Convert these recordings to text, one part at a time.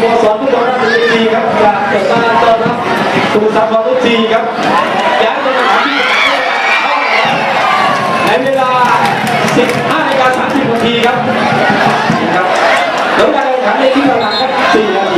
โมสรฟุตบอลราชบุรีครับจากเกิดมาต้อนรับสมุทรสาครทุกทีครับย้ายมาสนามที่ในเวลา 15นาฬิกา30นาทีครับครับผลการแข่งขันในที่กำลังๆครับ4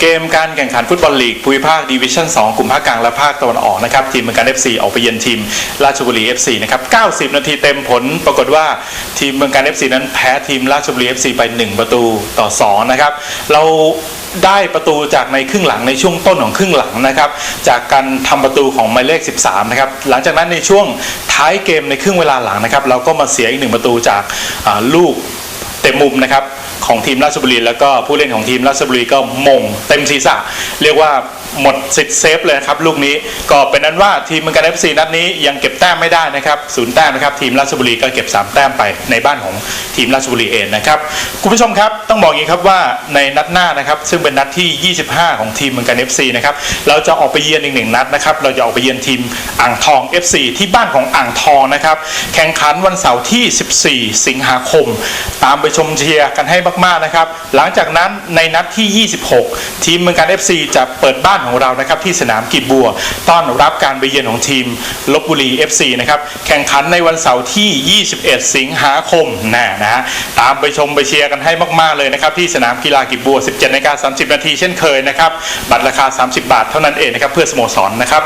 เกมการแข่งขันฟุตบอลลีกภูมิภาคดิวิชั่น 2 กลุ่มภาคกลางและภาคตะวันออกนะครับทีมเมืองการ FC ออกไปเยือนทีมราชบุรี FC นะครับ 90 นาทีเต็มผลปรากฏว่าทีมเมืองการ FC นั้นแพ้ทีมราชบุรี FC ไป 1 ประตูต่อ 2 นะครับ เราได้ประตูจากในครึ่งหลังในช่วงต้นของครึ่งหลังนะครับ จากการทำประตูของหมายเลข 13 นะครับ หลังจากนั้นในช่วงท้ายเกมในครึ่งเวลาหลังนะครับ เราก็มาเสียอีกหนึ่งประตูจากลูกเต็มมุมนะครับ ของทีมราชบุรีแล้วก็ผู้เล่นของทีมราชบุรีก็มงเต็มศีรษะ เรียกว่า หมดสิทธิ์เซฟเลยนะครับลูกนี้ก็เป็นนั้นว่าทีมเมืองการเอฟซีนัดนี้ยังเก็บแต้มไม่ได้นะครับศูนย์แต้มนะครับทีมราชบุรีก็เก็บ 3 แต้มไปในบ้านของทีมราชบุรีเองนะครับคุณผู้ชมครับต้องบอกอย่างนี้ครับว่าในนัดหน้านะครับซึ่งเป็นนัดที่ 25 ของทีมเมืองการเอฟซีนะครับเราจะออกไปเยือนอีกหนึ่งนัดนะครับเราจะออกไปเยือนทีมอ่างทอง FC ที่บ้านของอ่างทองนะครับแข่งขันวันเสาร์ที่ 14 สิงหาคม ตามไปชมเชียร์กันให้มากๆนะครับหลังจากนั้นในนัดที่ 26 ทีมเมืองการ FC จะเปิดบ้านของเรานะครับที่สนามกีบบัว ต้อนรับการไปเยือนของทีมลบบุรี FC นะครับแข่งขันในวันเสาร์ที่ 21 สิงหาคมนะนะฮะตามไปชมไปเชียร์กันให้มาก ๆ เลยนะครับที่สนามกีฬากีบบัว 17นาฬิกา30 นาทีเช่นเคยนะครับบัตรราคา 30 บาทเท่านั้นเองนะครับเพื่อสโมสรนะครับ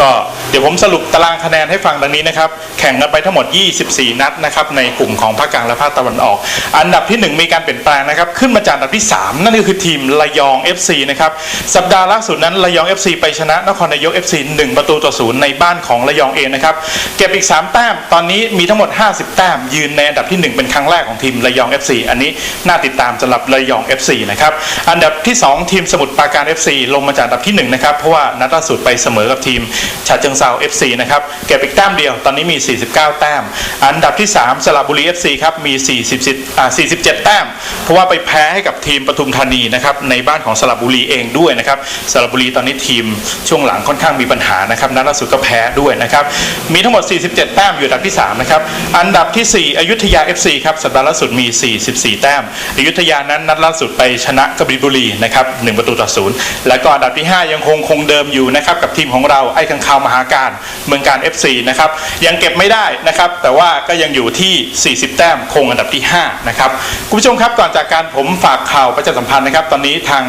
ก็เดี๋ยวผมสรุปตารางคะแนนให้ฟังดังนี้นะครับแข่งกันไปทั้งหมด 24 นัดนะครับในกลุ่มของภาคกลางและภาคตะวันออก อันดับที่ 1 มีการเปลี่ยนแปลงนะครับขึ้นมาจากอันดับที่ 3 นั่นก็คือทีมระยอง FC นะครับสัปดาห์ล่าสุดนั้นระยอง FC ไปชนะนครนายก FC 1 ประตูต่อศูนย์ในบ้านของระยองเองนะครับ เก็บอีก 3 แต้ม ตอนนี้มีทั้งหมด 50 แต้ม ยืนในอันดับที่ 1 เป็นครั้งแรกของทีมระยอง FC อันนี้น่าติดตามสำหรับระยอง FC นะครับ อันดับที่ 2 ทีมสมุทรปราการ FC ลงมาจากอันดับที่1นะครับ เพราะว่านัดล่าสุดไปเสมอกับทีมฉะเชิงเซา FC นะครับ เก็บอีกแต้มเดียว ตอนนี้มี 49 แต้ม อันดับที่ 3 สระบุรี FC ครับ มี 40อ่า47 แต้ม เพราะว่าไปแพ้ให้กับทีมปทุมธานีนะครับ ในบ้านของสระบุรีเองด้วยนะครับ สระบุรีรีตอนนี้ทีมช่วงหลังค่อนข้างมีปัญหานะครับนัดล่าสุดก็แพ้ด้วยนะครับ มีทั้งหมด 47 แต้มอยู่อันดับที่สามนะครับ อันดับทีสี่ 4 อยุธยา FC ครับสัปดาห์ล่าสุดมี 44 แต้ม อยุธยานั้นนัดล่าสุดไปชนะกบิบุรีนะครับ1ประตูต่อศูนย์แล้วก็อันดับที่ 5 ยังคงคงเดิมอยู่นะครับกับทีมของเราไอ้ขังคาวมหาการเมืองการ FC นะครับยังเก็บไม่ได้นะครับแต่ว่าก็ยังอยู่ที่ 40 แต้มคงอันดับที่5นะครับคุณผู้ชมครับก่อนจากการผมฝากข่าวประชาสัมพันธ์นะครับตอนนี้ทาง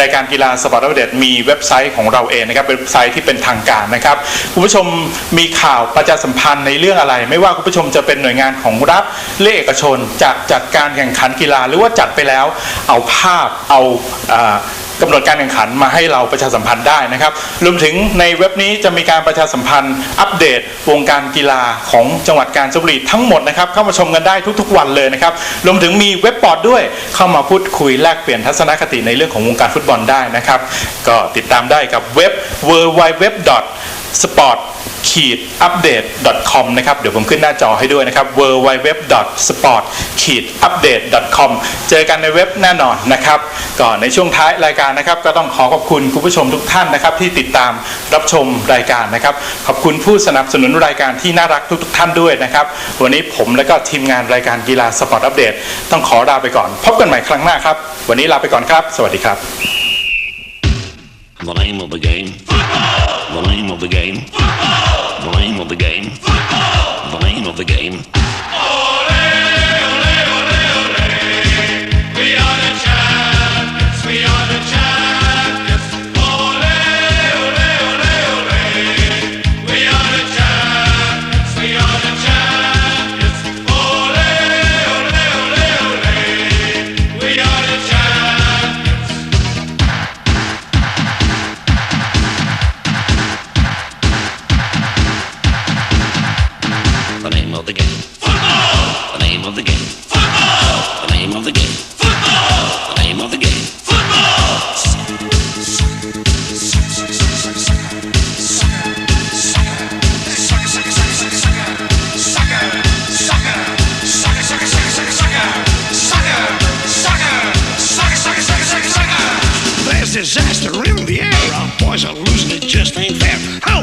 รายการกีฬาสปอร์ตอัปเดตมีเว็บ็บไซต์ของเราเองนะครับเป็นเว็บไซต์ที่เป็นทางการนะครับคุณผู้ชมมีข่าวประชาสัมพันธ์ในเรื่องอะไร ไม่ว่าคุณผู้ชมจะเป็นหน่วยงานของรัฐเลขเอกชนจะจัดการแข่งขันกีฬา หรือว่าจัดไปแล้วเอาภาพเอา อ่ากำหนดการแข่งขันมาให้เราประชาสัมพันธ์ได้นะครับ รวมถึงในเว็บนี้จะมีการประชาสัมพันธ์อัปเดตวงการกีฬาของจังหวัดกาญจนบุรีทั้งหมดนะครับเข้ามาชมกันได้ทุกๆวันเลยนะครับ รวมถึงมีเว็บบอร์ดด้วยเข้ามาพูดคุยแลกเปลี่ยนทัศนคติในเรื่องของวงการฟุตบอลได้นะครับ ก็ติดตามได้กับเว็บ w w w sport ขีด update com นะครับ เดี๋ยวผมขึ้นหน้าจอให้ด้วยนะครับ w w w sport ขีด update com เจอกันในเว็บแน่นอนนะครับ ก่อนในช่วงท้ายรายการนะครับ ก็ต้องขอขอบคุณคุณผู้ชมทุกท่านนะครับ ที่ติดตามรับชมรายการนะครับ ขอบคุณผู้สนับสนุนรายการที่น่ารักทุกๆท่านด้วยนะครับ วันนี้ผมและก็ทีมงานรายการกีฬาสปอร์ตอัปเดตต้องขอลาไปก่อน พบกันใหม่ครั้งหน้าครับ วันนี้ลาไปก่อนครับ สวัสดีครับ The name of the game. Of the game. The name of the game. Football. The name of the game. We The name of the game. Football. The name of the game. Football. The name of the game. Football. The name of the game. Disaster in the air. Our boys are losing it, just ain't fair.